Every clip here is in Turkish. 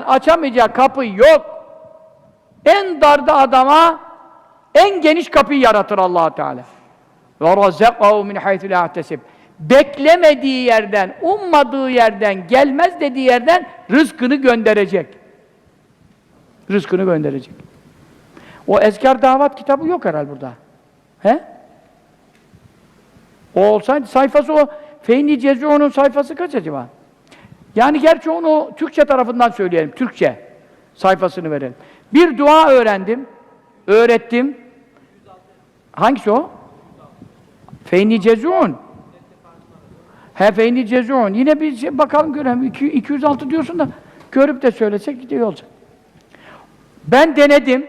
açamayacağı kapı yok. En darda adama en geniş kapıyı yaratır allah Teala. Ve razakahu min haythu la. Beklemediği yerden, ummadığı yerden, gelmez dediği yerden rızkını gönderecek. Rızkını gönderecek. O ezkar davat kitabı yok herhal burada. He? O olsaydı sayfası o Feyni Cezu'nun sayfası kaç acaba? Yani gerçi onu Türkçe tarafından söyleyelim. Türkçe sayfasını verelim. Bir dua öğrendim. Öğrettim. Hangisi o? Feyni Cezun. He Feyni Cezun. Yine bir şey, bakalım görelim. İki- 206 diyorsun da görüp de söylesek gidiyor olacak. Ben denedim.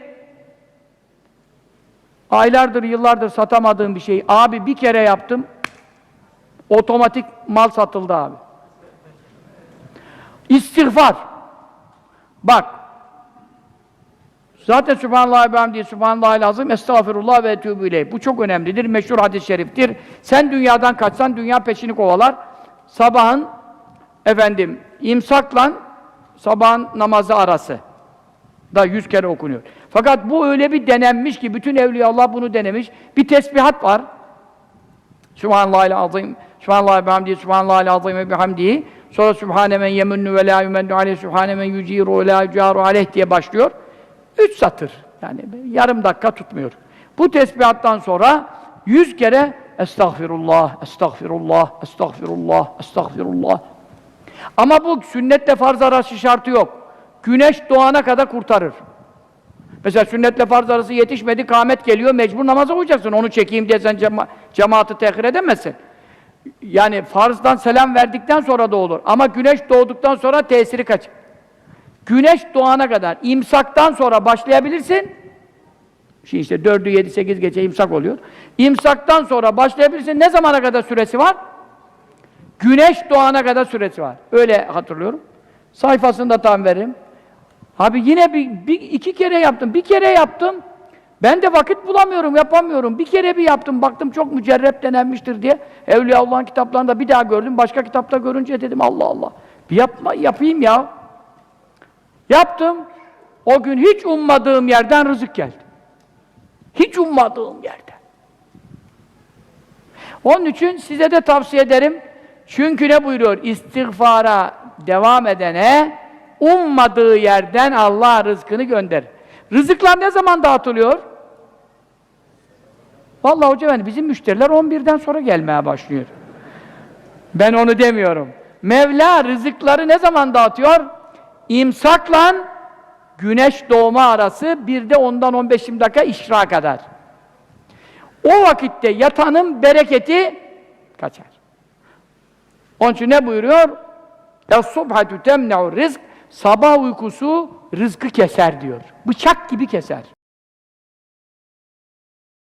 Aylardır, yıllardır satamadığım bir şey. Abi bir kere yaptım. Otomatik mal satıldı abi. İstiğfar. Bak. Zaten Sübhanallah ve hamdihi, Sübhanallah lazım, Estağfirullah ve etûbü. Bu çok önemlidir, meşhur hadis-i şeriftir. Sen dünyadan kaçsan, dünya peşini kovalar. Sabahın, efendim, imsakla sabahın namazı arası da yüz kere okunuyor. Fakat bu öyle bir denenmiş ki, bütün evliya Allah bunu denemiş. Bir tesbihat var. Sübhanallahil azim, Sübhanallah ve hamdihi, Sübhanallahil azim ve bihamdihi. Sonra Sübhane men yemunnu ve la yumennu aleyh, Sübhane men yuciru ve la yucaru aleyh diye başlıyor. Üç satır. Yani yarım dakika tutmuyor. Bu tesbihattan sonra yüz kere Estağfirullah, Estağfirullah, Estağfirullah, Estağfirullah. Ama bu sünnetle farz arası şartı yok. Güneş doğana kadar kurtarır. Mesela sünnetle farz arası yetişmedi, kâmet geliyor, mecbur namaza uyacaksın. Onu çekeyim diye sen cema cemaati tehir edemezsin. Yani farzdan selam verdikten sonra da olur. Ama güneş doğduktan sonra tesiri kaç. Güneş doğana kadar, imsaktan sonra başlayabilirsin. Şimdi işte 4'ü 7, 8 gece imsak oluyor. İmsaktan sonra başlayabilirsin. Ne zamana kadar süresi var? Güneş doğana kadar süresi var. Öyle hatırlıyorum. Sayfasını da tam veririm. Abi yine bir, bir iki kere yaptım. Bir kere yaptım. Ben de vakit bulamıyorum, yapamıyorum. Bir kere bir yaptım, baktım çok mücerrep denenmiştir diye. Evliya Allah'ın kitaplarında bir daha gördüm. Başka kitapta görünce dedim Allah Allah. Bir yapma, yapayım ya. Yaptım. O gün hiç ummadığım yerden rızık geldi. Hiç ummadığım yerden. Onun için size de tavsiye ederim. Çünkü ne buyuruyor? İstiğfara devam edene ummadığı yerden Allah rızkını gönderir. Rızıklar ne zaman dağıtılıyor? Vallahi hoca efendi bizim müşteriler 11'den sonra gelmeye başlıyor. Ben onu demiyorum. Mevla rızıkları ne zaman dağıtıyor? İmsakla güneş doğma arası bir de ondan 15 dakika işra kadar. O vakitte yatanın bereketi kaçar. Onun için ne buyuruyor? Es-subhatu temne'u rizk Sabah uykusu rızkı keser diyor. Bıçak gibi keser.